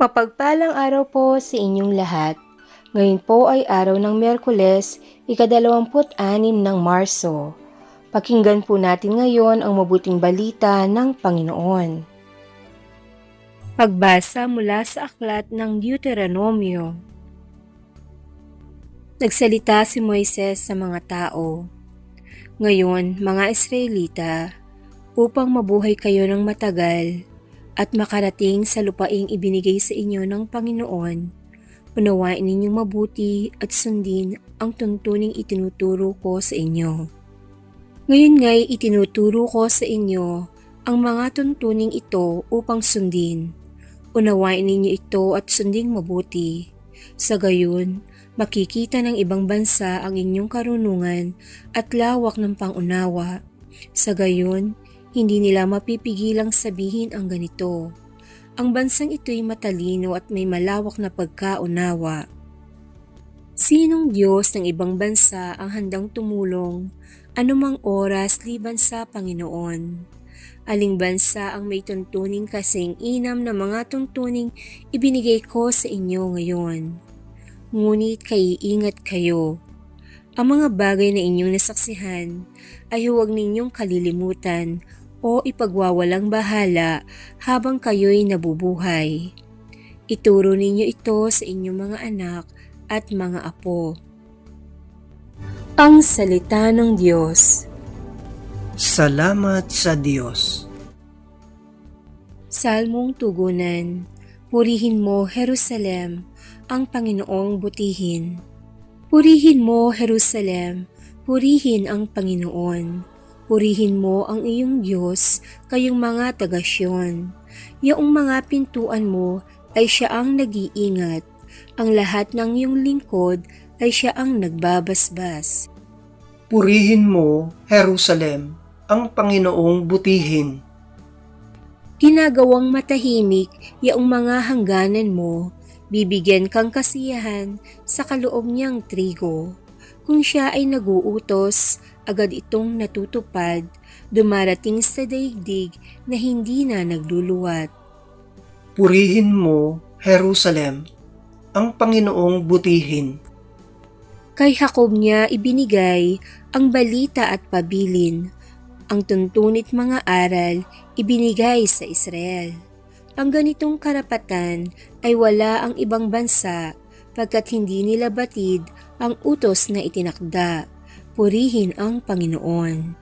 Mapagpalang araw po sa inyong lahat. Ngayon po ay araw ng Merkules, ikadalawamput-anim ng Marso. Pakinggan po natin ngayon ang mabuting balita ng Panginoon. Pagbasa mula sa aklat ng Deuteronomio Nagsalita si Moises sa mga tao, Ngayon, mga Israelita, upang mabuhay kayo ng matagal, at makarating sa lupaing ibinigay sa inyo ng Panginoon, unawain ninyong mabuti at sundin ang tuntuning itinuturo ko sa inyo. Ngayon nga'y itinuturo ko sa inyo ang mga tuntuning ito upang sundin. Unawain ninyo ito at sunding mabuti. Sa gayon, makikita ng ibang bansa ang inyong karunungan at lawak ng pangunawa. Sa gayon, hindi nila mapipigilang sabihin ang ganito. Ang bansang ito'y matalino at may malawak na pagkaunawa. Sinong Diyos ng ibang bansa ang handang tumulong anumang oras liban sa Panginoon? Aling bansa ang may tuntuning kasing inam na mga tuntuning ibinigay ko sa inyo ngayon? Ngunit kaiingat kayo. Ang mga bagay na inyong nasaksihan ay huwag ninyong kalilimutan o ipagwawalang bahala habang kayo'y nabubuhay. Ituro ninyo ito sa inyong mga anak at mga apo. Ang Salita ng Diyos Salamat sa Diyos. Salmong Tugunan Purihin mo, Jerusalem, ang Panginoong butihin. Purihin mo, Jerusalem, purihin ang Panginoon. Purihin mo ang iyong Diyos, kayong mga tagasyon. Yaong mga pintuan mo ay siya ang nag-iingat. Ang lahat ng iyong lingkod ay siya ang nagbabasbas. Purihin mo, Jerusalem, ang Panginoong butihin. Ginagawang matahimik yaong mga hangganan mo, bibigyan kang kasiyahan sa kaloob niyang trigo. Kung siya ay naguutos, agad itong natutupad, dumarating sa daigdig na hindi na nagluluwat. Purihin mo, Jerusalem, ang Panginoong butihin. Kay Jacob niya ibinigay ang balita at pabilin, ang tuntunit mga aral ibinigay sa Israel. Ang ganitong karapatan ay wala ang ibang bansa pagkat hindi nila batid ang utos na itinakda. Purihin ang Panginoon.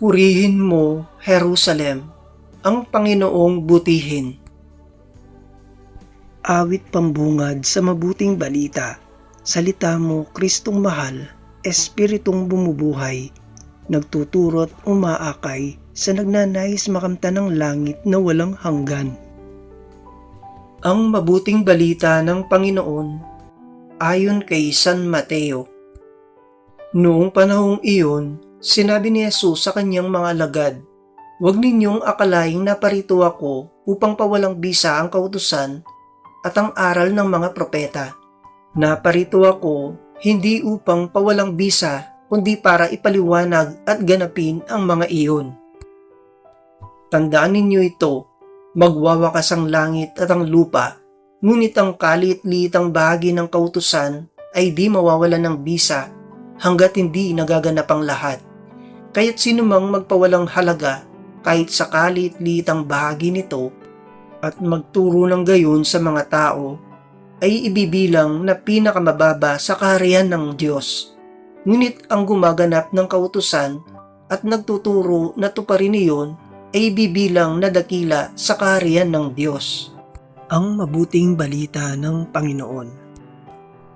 Purihin mo, Jerusalem, ang Panginoong butihin. Awit pambungad sa mabuting balita. Salita mo, Kristong mahal, Espiritong bumubuhay, nagtuturot umaakay sa nagnanais makamta ng langit na walang hanggan. Ang mabuting balita ng Panginoon ayon kay San Mateo. Noong panahong iyon, sinabi ni Jesus sa kanyang mga alagad, Huwag ninyong akalaing naparito ako upang pawalang bisa ang kautusan at ang aral ng mga propeta. Naparito ako hindi upang pawalang bisa kundi para ipaliwanag at ganapin ang mga iyon. Tandaan ninyo ito, magwawakas ang langit at ang lupa, ngunit ang kalit-litang bahagi ng kautusan ay di mawawala ng bisa hanggat hindi nagaganap ang lahat. Kaya't sinumang magpawalang halaga kahit sa kalit-litang bahagi nito at magturo ng gayon sa mga tao ay ibibilang na pinakamababa sa kaharian ng Diyos. Ngunit ang gumaganap ng kautusan at nagtuturo na tuparin iyon ay ibibilang na dakila sa kaharian ng Diyos. Ang mabuting balita ng Panginoon.